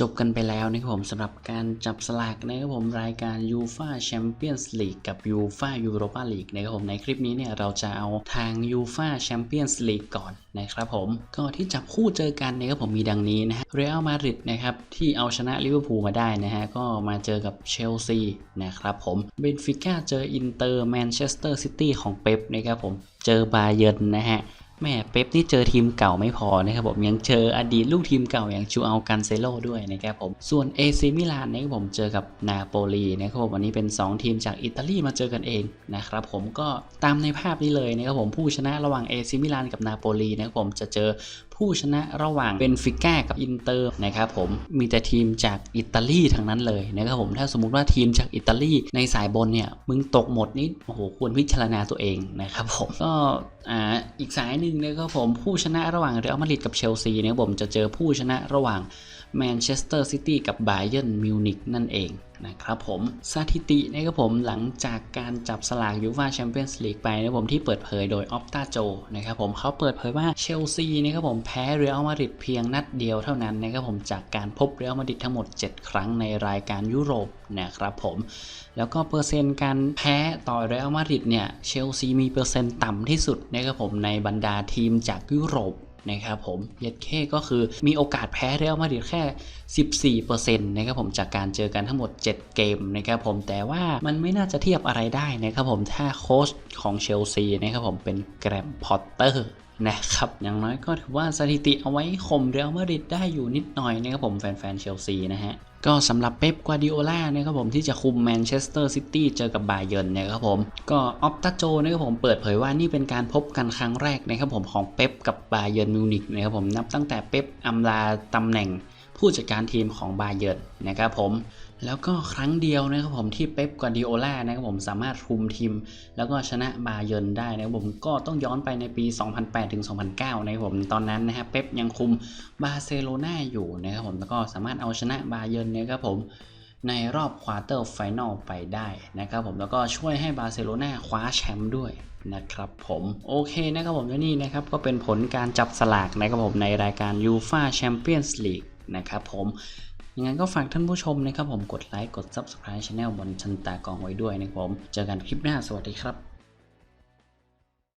จบกันไปแล้วนะครับผมสำหรับการจับสลากนะครับผมรายการ u f a Champions League กับ u f a Europa League นะครับผมในคลิปนี้เนี่ยเราจะเอาทาง u f a Champions League ก่อนนะครับผมก็ที่จับคู่เจอกันนะครับผมมีดังนี้นะฮะเรอัลมาดริดนะครับที่เอาชนะลิเวอร์พูลมาได้นะฮะก็มาเจอกับเชลซีนะครับผมเบนฟิก้าเจออินเตอร์แมนเชสเตอร์ซิตี้ของเป๊ปนะครับผมเจอบาเยิร์นนะฮะ แม่เป๊ปนี่เจอทีมเก่าไม่พอนะครับผมยังเจออดีตลูกทีมเก่าอย่างจูอัลกันเซโลด้วยนะครับผมส่วนเอซิมิลานนะครับผมเจอกับนาโปลีนะครับผมวันนี้เป็น 2 ทีมจากอิตาลีมาเจอกันเองนะครับผมก็ตามในภาพนี้เลยนะครับผมผู้ชนะระหว่างเอซิมิลานกับนาโปลีนะครับผมจะเจอผู้ชนะระหว่างเบนฟิก้ากับอินเตอร์นะครับผมมีแต่ทีมจากอิตาลีทั้งนั้นเลยนะครับผมถ้าสมมุติว่าทีมจากอิตาลีในสายบนเนี่ยมึงตกหมดนี่โอ้โหควรพิจารณาตัวเองนะครับผมก็อ่าอีกสายหนึ่งนะครับผมผู้ชนะระหว่างเรอัลมาดริดกับเชลซีนะครับผมจะเจอผู้ชนะระหว่างแมนเชสเตอร์ซิตี้กับบาเยิร์นมิวนิกนั่นเอง นะครับผมสถิตินะครับผมหลังจากการจับสลากยูฟ่าแชมเปี้ยนส์ลีกไปนะครับผมที่เปิดเผยโดยออฟตาโจนะครับผมเขาเปิดเผยว่าเชลซีนะครับผมแพ้เรอัลมาดริดเพียงนัดเดียวเท่านั้นนะครับผมจากการพบเรอัลมาดริดทั้งหมด 7 ครั้งในรายการยุโรปนะครับผมแล้วก็เปอร์เซ็นต์การแพ้ต่อเรอัลมาดริดเนี่ยเชลซีมีเปอร์เซ็นต์ต่ำที่สุดนะครับผมในบรรดาทีมจากยุโรป นะครับผมเยดเคก็คือมีโอกาสแพ้เรอัลมาดริดแค่ 14%นะครับผมจากการเจอกันทั้งหมด 7 เกมนะครับผมแต่ว่ามันไม่น่าจะเทียบอะไรได้นะครับผมถ้าโค้ชของเชลซีนะครับผมเป็นแกรมพอตเตอร์นะครับ อย่างน้อยก็ถือว่าสถิติเอาไว้ข่มเรอัลมาดริดได้อยู่นิดหน่อยนะครับผมแฟนๆเชลซีนะฮะก็สำหรับเป๊ปกวาดิโอลานะครับผมที่จะคุมแมนเชสเตอร์ซิตี้เจอกับบาเยิร์นนะครับผมก็ออฟตาโจนะครับผมเปิดเผยว่านี่เป็นการพบกันครั้งแรกนะครับผมของเป๊ปกับบาเยิร์นมิวนิกนะครับผมนับตั้งแต่เป๊ปอำลาตำแหน่ง ผู้จัดการทีมของบาเยิร์นนะครับผมแล้วก็ครั้งเดียวนะครับผมที่เป๊ปกวาดิโอลานะครับผมสามารถคุมทีม แล้วก็ชนะบาเยิร์นได้นะครับผมก็ต้องย้อนไปในปี 2008ถึง2009นะครับผมตอนนั้นนะฮะเป๊ปยังคุมบาร์เซโลนาอยู่นะครับผมแล้วก็สามารถเอาชนะบาเยิร์นนะครับผมในรอบควอเตอร์ไฟนอลไปได้นะครับผมแล้วก็ช่วยให้บาร์เซโลนาคว้าแชมป์ด้วยนะครับผมโอเคนะครับผมและนี่นะครับก็เป็นผลการจับสลากนะครับผมในรายการ u f a Champions League นะครับผมยังไงก็ฝากท่านผู้ชมนะครับผมกดไลค์กด Subscribe Channel บนชันตากองไว้ด้วยนะครับผม เจอกันคลิปหน้าสวัสดีครับ